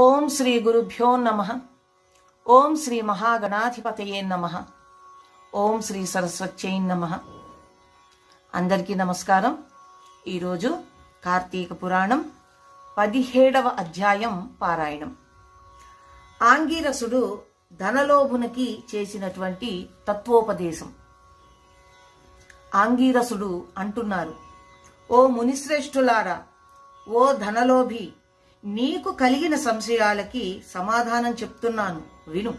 ఓం శ్రీ గురుభ్యో నమ. ఓం శ్రీ మహాగణాధిపతయే నమ. ఓం శ్రీ సరస్వత్యై నమ. అందరికీ నమస్కారం. ఈరోజు కార్తీక పురాణం పదిహేడవ అధ్యాయం పారాయణం. ఆంగీరసుడు ధనలోభునికి చేసినటువంటి తత్వోపదేశం. ఆంగీరసుడు అంటున్నారు ఓ మునిశ్రేష్ఠులారా ఓ ధనలోభి నీకు కలిగిన సంశయాలకి సమాధానం చెప్తున్నాను. విను.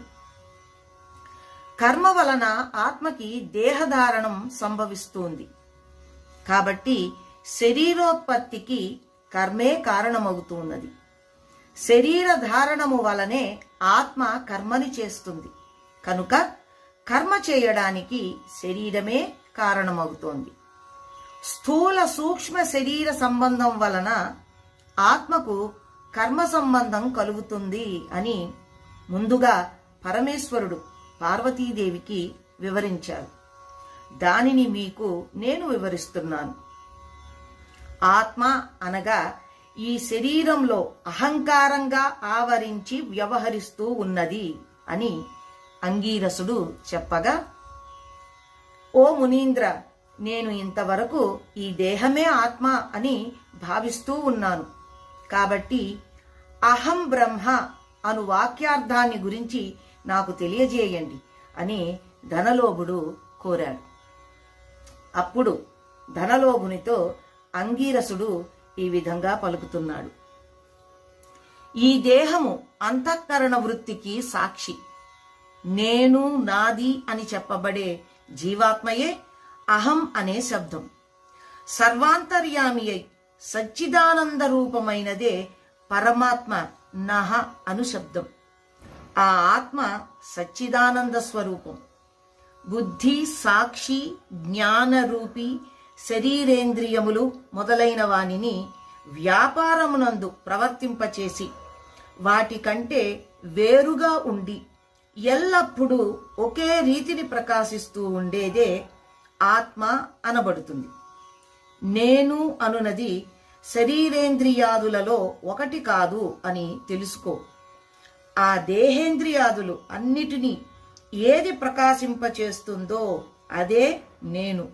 కర్మ వలన ఆత్మకి దేహధారణం సంభవిస్తుంది. కాబట్టి శరీరోత్పత్తికి కర్మే కారణమవుతున్నది. శరీర ధారణము వలనే ఆత్మ కర్మని చేస్తుంది. కనుక కర్మ చేయడానికి శరీరమే కారణమవుతోంది. స్థూల సూక్ష్మ శరీర సంబంధం వలన ఆత్మకు కర్మ సంబంధం కలుగుతుంది అని ముందుగా పరమేశ్వరుడు పార్వతీదేవికి వివరించారు దానిని మీకు నేను వివరిస్తున్నాను. ఆత్మ అనగా ఈ శరీరంలో అహంకారంగా ఆవరించి వ్యవహరిస్తూ ఉన్నది అని అంగీరసుడు చెప్పగా ఓ మునీంద్ర నేను ఇంతవరకు ఈ దేహమే ఆత్మ అని భావిస్తూ ఉన్నాను. కాబట్టి అహం బ్రహ్మ అను వాక్యార్థాన్ని గురించి నాకు తెలియజేయండి అని ధనలోభుడు కోరాడు. అప్పుడు ధనలోభునితో అంగీరసుడు ఈ విధంగా పలుకుతున్నాడు. ఈ దేహము అంతఃకరణ వృత్తికి సాక్షి. నేను నాది అని చెప్పబడే జీవాత్మయే అహం అనే శబ్దం. సర్వాంతర్యామి అయి సచ్చిదానంద రూపమైనదే పరమాత్మ నహ అను శబ్దం. ఆ ఆత్మ సచ్చిదానంద స్వరూపం. బుద్ధి సాక్షి జ్ఞానరూపి శరీరేంద్రియములు మొదలైన వానిని వ్యాపారమునందు ప్రవర్తింపచేసి వాటికంటే వేరుగా ఉండి ఎల్లప్పుడూ ఒకే రీతిని ప్రకాశిస్తూ ఉండేదే ఆత్మ అనబడుతుంది. నేను అనునది శరీరేంద్రియాదులలో ఒకటి కాదు అని తెలుసుకో. ఆ దేహేంద్రియాదులు అన్నిటినీ ఏది ప్రకాశింపచేస్తుందో అదే నేను.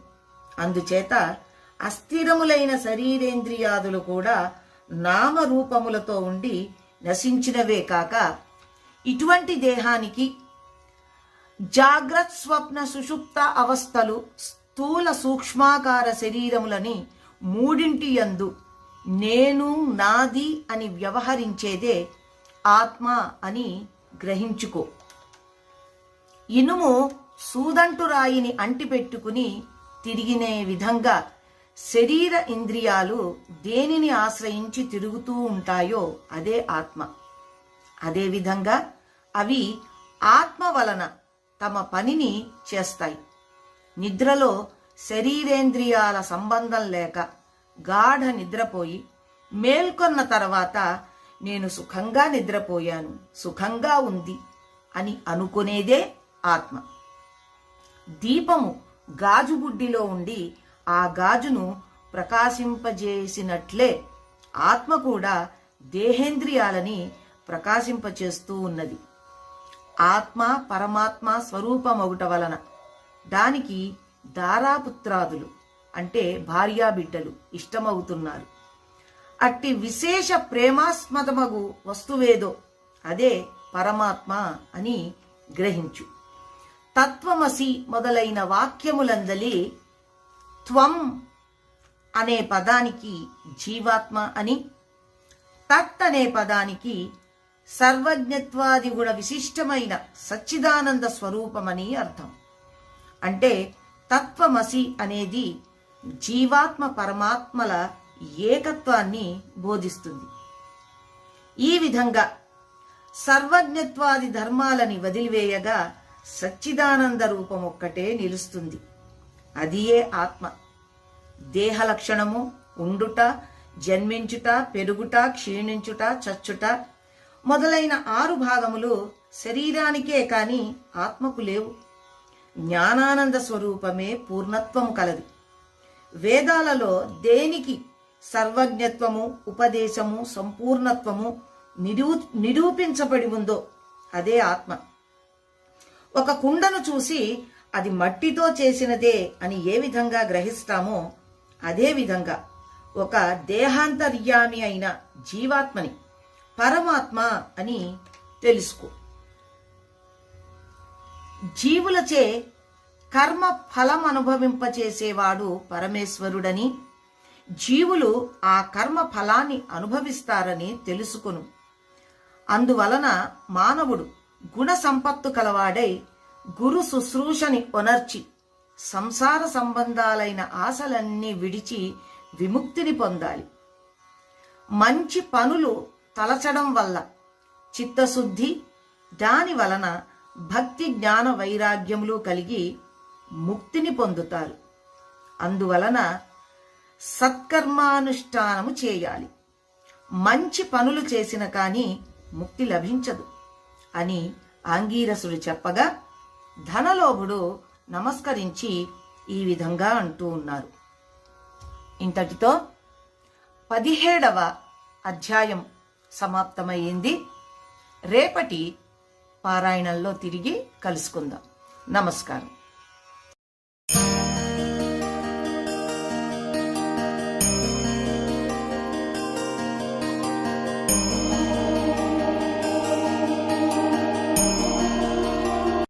అందుచేత అస్థిరములైన శరీరేంద్రియాదులు కూడా నామరూపములతో ఉండి నశించినవే కాక ఇటువంటి దేహానికి జాగ్రత్ స్వప్న సుషుప్త అవస్థలు స్థూల సూక్ష్మాకార శరీరములని మూడింటి యందు నేను నాది అని వ్యవహరించేదే ఆత్మ అని గ్రహించుకో. ఇనుము సూదంటు రాయిని అంటిపెట్టుకుని తిరిగినే విధంగా శరీర ఇంద్రియాలు దేనిని ఆశ్రయించి తిరుగుతూ ఉంటాయో అదే ఆత్మ. అదేవిధంగా అవి ఆత్మ వలన తమ పనిని చేస్తాయి. నిద్రలో శరీరేంద్రియాల సంబంధం లేక గాఢ నిద్రపోయి మేల్కొన్న తర్వాత నేను సుఖంగా నిద్రపోయాను. సుఖంగా ఉంది అని అనుకునేదే ఆత్మ. దీపము గాజుబుడ్డిలో ఉండి ఆ గాజును ప్రకాశింపజేసినట్లే ఆత్మ కూడా దేహేంద్రియాలని ప్రకాశింపచేస్తూ ఉన్నది. ఆత్మ పరమాత్మ స్వరూపమగుట వలన దానికి దారాపుత్రాదులు. అంటే భార్యాబిడ్డలు ఇష్టమవుతున్నారు. అట్టి విశేష ప్రేమాస్మదమగు వస్తువేదో అదే పరమాత్మ అని గ్రహించు. తత్వమసి మొదలైన వాక్యములందలి త్వం అనే పదానికి జీవాత్మ అని తత్ అనే పదానికి సర్వజ్ఞత్వాది గుణ విశిష్టమైన సచ్చిదానంద స్వరూపమని అర్థం. అంటే తత్వమసి అనేది జీవాత్మ పరమాత్మల ఏకత్వాన్ని బోధిస్తుంది. ఈ విధంగా సర్వజ్ఞత్వాది ధర్మాలని వదిలివేయగా సచ్చిదానంద రూపం ఒక్కటే నిలుస్తుంది. అదియే ఆత్మ. దేహ లక్షణము ఉండుట జన్మించుట పెరుగుట క్షీణించుట చచ్చుట మొదలైన ఆరు భాగములు శరీరానికే కాని ఆత్మకు లేవు. జ్ఞానానంద స్వరూపమే పూర్ణత్వం కలది. వేదాలలో దేనికి సర్వజ్ఞత్వము ఉపదేశము సంపూర్ణత్వము నిరూ నిరూపించబడి ఉందో అదే ఆత్మ. ఒక కుండను చూసి అది మట్టితో చేసినదే అని ఏ విధంగా గ్రహిస్తామో అదే విధంగా ఒక దేహాంతర్యామి అయిన జీవాత్మని పరమాత్మ అని తెలుసుకో. జీవులచే కర్మ ఫలం అనుభవింపచేసేవాడు పరమేశ్వరుడని జీవులు ఆ కర్మ ఫలాన్ని అనుభవిస్తారని తెలుసుకును. అందువలన మానవుడు గుణ సంపత్తు కలవాడై గురు శుశ్రూషని ఒనర్చి సంసార సంబంధాలైన ఆశలన్నీ విడిచి విముక్తిని పొందాలి. మంచి పనులు తలచడం వల్ల చిత్తశుద్ధి దాని వలన భక్తి జ్ఞాన వైరాగ్యములు కలిగి ముక్తిని పొందుతారు. అందువలన సత్కర్మానుష్ఠానము చేయాలి. మంచి పనులు చేసిన కానీ ముక్తి లభించదు అని ఆంగీరసుడు చెప్పగా ధనలోభుడు నమస్కరించి ఈ విధంగా అంటూ ఉన్నారు. ఇంతటితో పదిహేడవ అధ్యాయం సమాప్తమైంది. రేపటి పారాయణంలో తిరిగి కలుసుకుందాం. నమస్కారం.